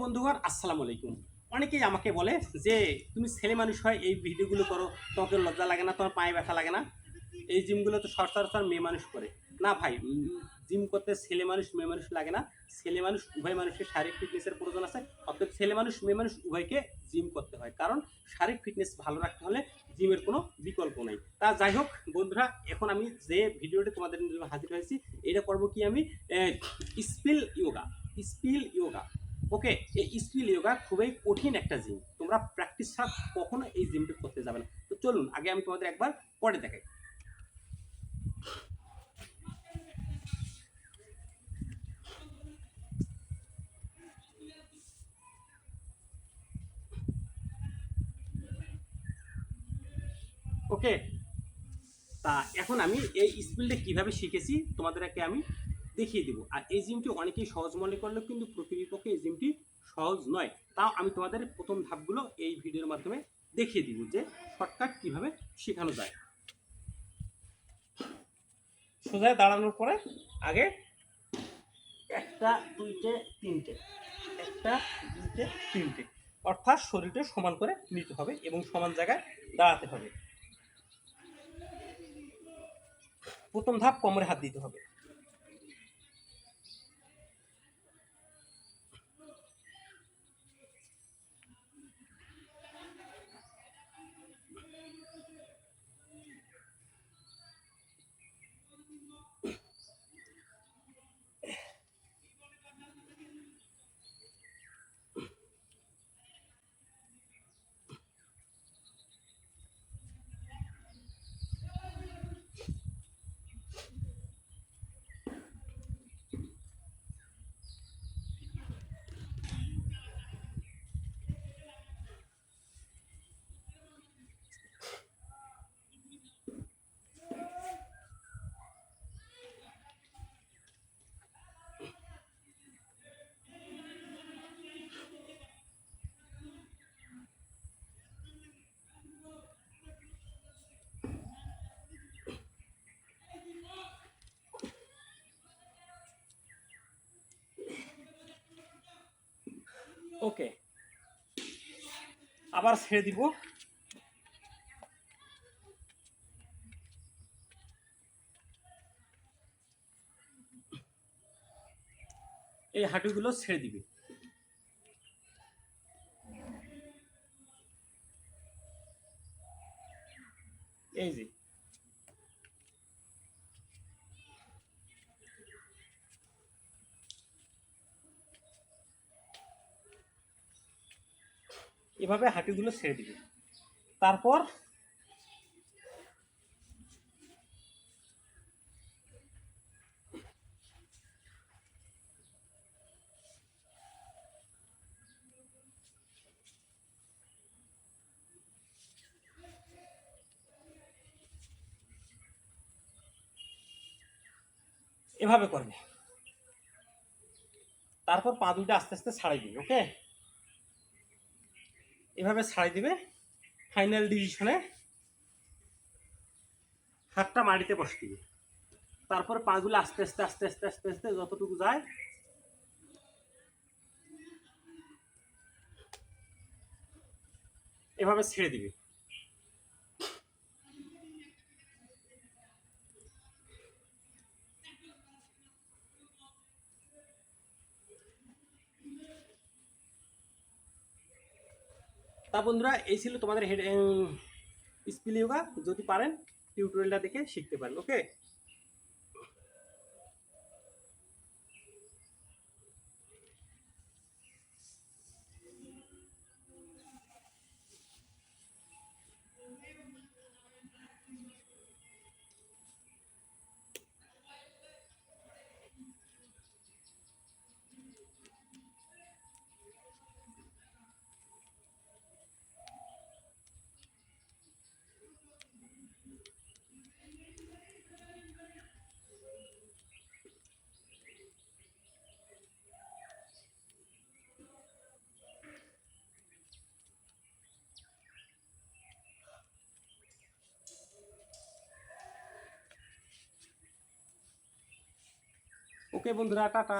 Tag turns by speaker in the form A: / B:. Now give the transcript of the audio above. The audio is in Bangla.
A: বন্ধুগণ, আসসালামু আলাইকুম। অনেকেই আমাকে বলে যে, তুমি ছেলে মানুষ হয়, এই ভিডিওগুলো করো। তোমাকে লজ্জা লাগে না, তোমার পায়ে ব্যথা লাগে না। এই জিমগুলো তো সচরাচর মেয়ে মানুষ করে। না ভাই জিম করতে ছেলে মানুষ, মেয়ে মানুষ লাগে না। ছেলে মানুষ, উভয় মানুষের শারীরিক ফিটনেসের প্রয়োজন আছে। অর্থাৎ ছেলে মানুষ, মেয়ে মানুষ উভয়কে জিম করতে হয়। কারণ শারীরিক ফিটনেস ভালো রাখতে হলে জিমের কোনো বিকল্প নেই। তা যাই হোক, বন্ধুরা, এখন আমি যে ভিডিওটি তোমাদের হাজির হয়েছি, এটা করব কি আমি স্পিল ইয়োগা। স্পিল ওকে, এই স্পিল ইয়োগা খুবই কঠিন একটা জিম তোমরা প্র্যাকটিস ছাড়া কখনো এই জিমটি করতে যাবে না। তো চলুন, আগে আমি তোমাদের একবার পরে দেখাই। ওকে, তা এখন আমি এই স্পিলটা কীভাবে শিখেছি, তোমাদেরকে আমি দেখিয়ে দেবো। আর এই জিমটি অনেকেই সহজ মনে করলেও কিন্তু প্রকৃতপক্ষে এই জিমটি সহজ নয়। তাও আমি তোমাদের প্রথম ধাপগুলো এই ভিডিওর মাধ্যমে দেখিয়ে দিব যে শর্টকাট কীভাবে শেখানো যায়। সোজায় দাঁড়ানোর পরে আগে একটা, দুইটে, তিনটে, একটা, দুইটে, তিনটে। অর্থাৎ শরীরটা সমান করে নিতে হবে এবং সমান জায়গায় দাঁড়াতে হবে। প্রথম ধাপ কোমরে হাত দিতে হবে। ওকে। আবার ছেড়ে দিব। এই হাঁটুগুলো ছেড়ে দিবে। এই যে। এভাবে হাঁটুগুলো ছেড়ে দিবে। তারপর এভাবে করবে তারপর পা দুইটা আস্তে আস্তে ছাড়াই দিবে ওকে এভাবে ছাড়াই দিবে। ফাইনাল ডিসিশনে হাতটা মাটিতে বসে দিবে। তারপর পাগুলো আস্তে আস্তে আস্তে আস্তে আস্তে আস্তে যতটুকু যায় এভাবে ছেড়ে দিবে। তা বন্ধুরা এই ছিল তোমাদের হেড স্পিল যদি পারেন টিউটোরিয়ালটা দেখে শিখতে পারেন ওকে ওকে বন্ধুরা টাটা।